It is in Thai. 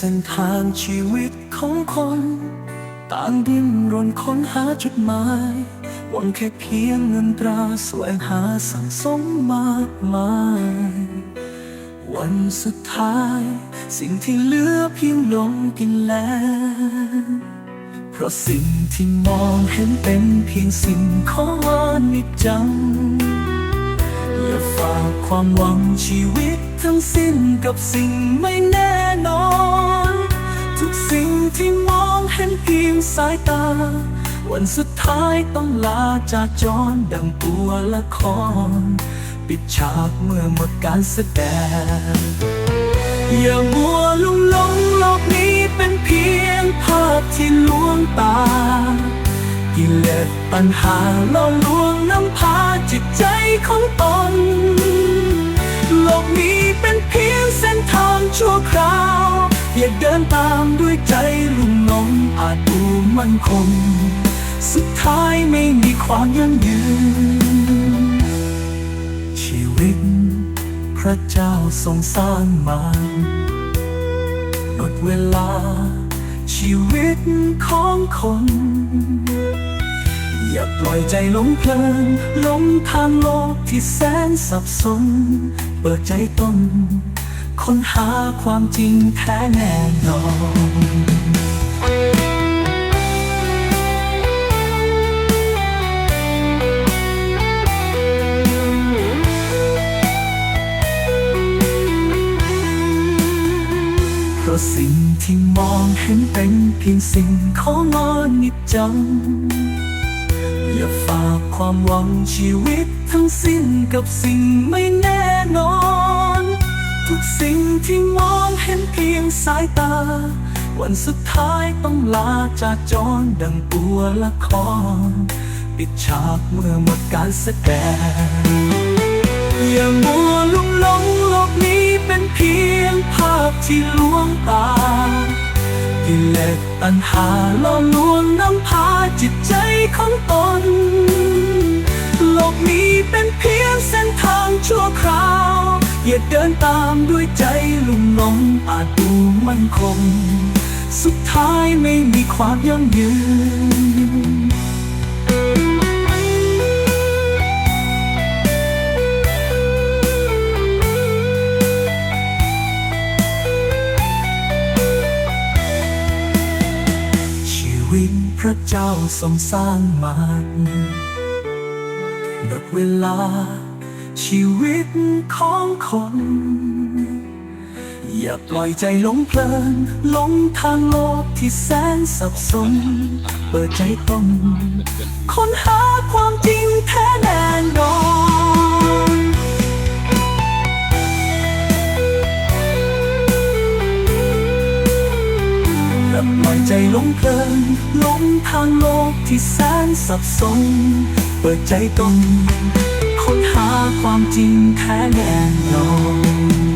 ส้นทางชีวิตของคน ต่างดิ้นรนค้นหาจุดหมายหวังแค่เพียงเงินตราแสวงหาสังสมมากมายวันสุดท้าย สิ่งที่เหลือเพียงลมกินแลงเพราะสิ่งที่มองเห็นเป็นเพียงสิ่งของอนิจจังอย่าฝากความหวังชีวิตทั้งสิ้นกับสิ่งไม่แน่ นอน ทุกสิ่งที่มองเห็นเพียงสายตา วันสุดท้ายต้องลาจากจรดังตัวละคร ปิดฉากเมื่อหมดการแสดง อย่ามัวลุ่มหลงโลกนี้เป็นเพียงภาพที่ลวงตากิเลสปัญหาล่อลวงนำพาจิตใจามด้วยใจลุ่มหลงอาจดูมั่นคง สุดท้ายไม่มีความยั่งยืน ชีวิต พระเจ้าทรงสร้างมาหมดเวลา ชีวิตของคน อย่าปล่อยใจหลงเพลินหลงทางโลกที่แสนสับสน เปิดใจต้นค้นหาความจริงแท้แน่นอน สิ่งที่มองเห็นเป็นเพียงสิ่งของอนิจจัง อย่าฝากความหวังชีวิตทั้งสิ้นกับสิ่งไม่แน่นอน ทุกสิ่งที่มองเห็นเพียงสายตา วันสุดท้ายต้องลาจากจรดังตัวละคร ปิดฉากเมื่อหมดการแสดงอย่ามัว ภาพที่ลวงตากิเลสตัณหาล่อลวงนำพาจิตใจของตน โลกนี้เป็นเพียงเส้นทางชั่วคราว อย่าเดินตามด้วยใจลุ่มหลงอาจดูมั่นคง สุดท้ายไม่มีความยั่งยืน วินพระเจ้าทรงสร้างมันหมดเวลา ชีวิตของคน อย่าปล่อยใจหลงเพลินหลงทางโลกที่แสนสับสน เปิดใจตนค้นหาความจริงแล่อยใจหลงเพลินหลงทางโลกที่แสนสับสน เปิดใจตนค้นหาความจริงแท้แน่นอน